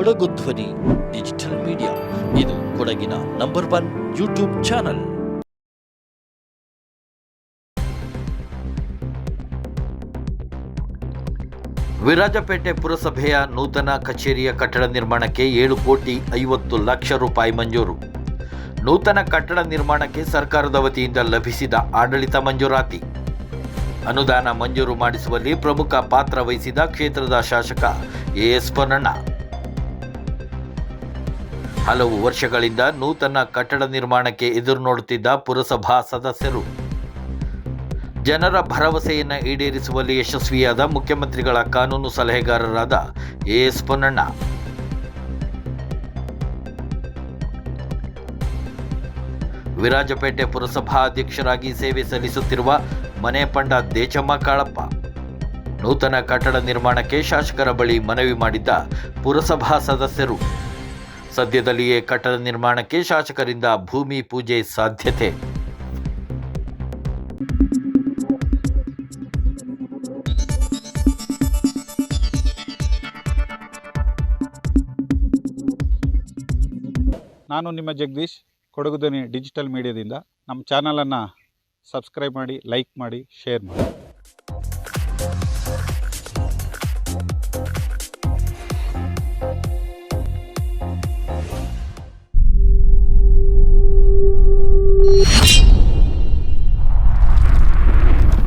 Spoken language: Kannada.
ಕೊಡಗು ಧ್ವನಿ, ಡಿಜಿಟಲ್ ಮೀಡಿಯಾ. ಇದು ಕೊಡಗಿನ number one YouTube channel. Virajpet ಪುರಸಭೆಯ ನೂತನ ಕಚೇರಿಯ ಕಟ್ಟಡ ನಿರ್ಮಾಣಕ್ಕೆ ಏಳು ಕೋಟಿ ಐವತ್ತು ಲಕ್ಷ ರೂಪಾಯಿ ಮಂಜೂರು. ನೂತನ ಕಟ್ಟಡ ನಿರ್ಮಾಣಕ್ಕೆ ಸರ್ಕಾರದ ವತಿಯಿಂದ ಲಭಿಸಿದ ಆಡಳಿತ ಮಂಜೂರಾತಿ. ಅನುದಾನ ಮಂಜೂರು ಮಾಡಿಸುವಲ್ಲಿ ಪ್ರಮುಖ ಪಾತ್ರ ವಹಿಸಿದ ಕ್ಷೇತ್ರದ ಶಾಸಕ ಎಎಸ್ ಪೊನ್ನಣ್ಣ. ಹಲವು ವರ್ಷಗಳಿಂದ ನೂತನ ಕಟ್ಟಡ ನಿರ್ಮಾಣಕ್ಕೆ ಎದುರು ನೋಡುತ್ತಿದ್ದ ಪುರಸಭಾ ಸದಸ್ಯರು. ಜನರ ಭರವಸೆಯನ್ನು ಈಡೇರಿಸುವಲ್ಲಿ ಯಶಸ್ವಿಯಾದ ಮುಖ್ಯಮಂತ್ರಿಗಳ ಕಾನೂನು ಸಲಹೆಗಾರರಾದ ಎಎಸ್ ಪೊನ್ನಣ್ಣ. ವಿರಾಜಪೇಟೆ ಪುರಸಭಾ ಅಧ್ಯಕ್ಷರಾಗಿ ಸೇವೆ ಸಲ್ಲಿಸುತ್ತಿರುವ ಮನೆ ಪಂಡ ದೇಚಮ್ಮ ಕಾಳಪ್ಪ. ನೂತನ ಕಟ್ಟಡ ನಿರ್ಮಾಣಕ್ಕೆ ಶಾಸಕರ ಬಳಿ ಮನವಿ ಮಾಡಿದ್ದ ಪುರಸಭಾ ಸದಸ್ಯರು. ಸದ್ಯದಲ್ಲಿಯೇ ಕಟ್ಟಡ ನಿರ್ಮಾಣಕ್ಕೆ ಶಾಸಕರಿಂದ ಭೂಮಿ ಪೂಜೆ ಸಾಧ್ಯತೆ. ನಾನು ನಿಮ್ಮ ಜಗದೀಶ್, ಕೊಡಗು ಡಿಜಿಟಲ್ ಮೀಡಿಯಾದಿಂದ. ನಮ್ಮ ಚಾನಲನ್ನು ಸಬ್ಸ್ಕ್ರೈಬ್ ಮಾಡಿ, ಲೈಕ್ ಮಾಡಿ, ಶೇರ್ ಮಾಡಿ.